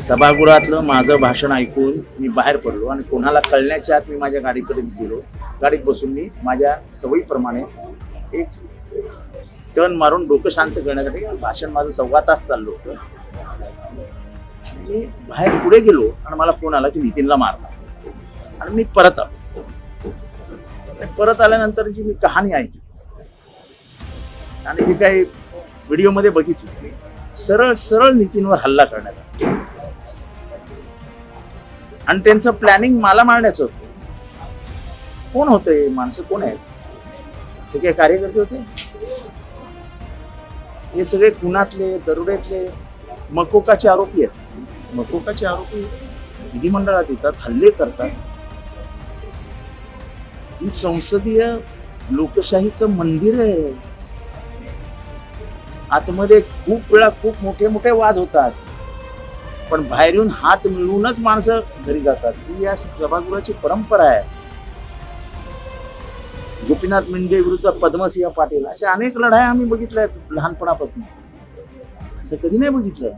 सभागृहातलं माझं भाषण ऐकून मी बाहेर पडलो आणि कोणाला कळण्याच्या आत मी माझ्या गाडीकडे गेलो. गाडीत बसून मी माझ्या सवयीप्रमाणे एक टर्न मारून डोकं शांत करण्यासाठी भाषण माझं सव्वा तास चाललो होतं. मी बाहेर पुढे गेलो आणि मला फोन आला की नितीनला मारला. आणि मी परत आलो. परत आल्यानंतर जी मी कहाणी ऐकली. आणि जी काही व्हिडिओमध्ये बघितली सरळ सरळ नितीनवर हल्ला करण्यात आला. आणि त्यांचं प्लॅनिंग मला मारण्याचं होतं. कोण होते माणसं? कोण आहेत? ते काही कार्यकर्ते होते? हे सगळे खुनातले दरोड्यातले मकोकाचे आरोपी आहेत. मकोकाचे आरोपी विधिमंडळात येतात हल्ले करतात. ही संसदीय लोकशाहीचं मंदिर आहे. आतमध्ये खूप वेळा खूप मोठे मोठे वाद होतात. पण बाहेर येऊन हात मिळवूनच माणसं घरी जातात. ही या सभागृहाची परंपरा आहे. गोपीनाथ मुंडे विरुद्ध पद्मसिंह पाटील अशा अनेक लढाया आम्ही बघितल्या आहेत लहानपणापासून. असं कधी नाही बघितलं.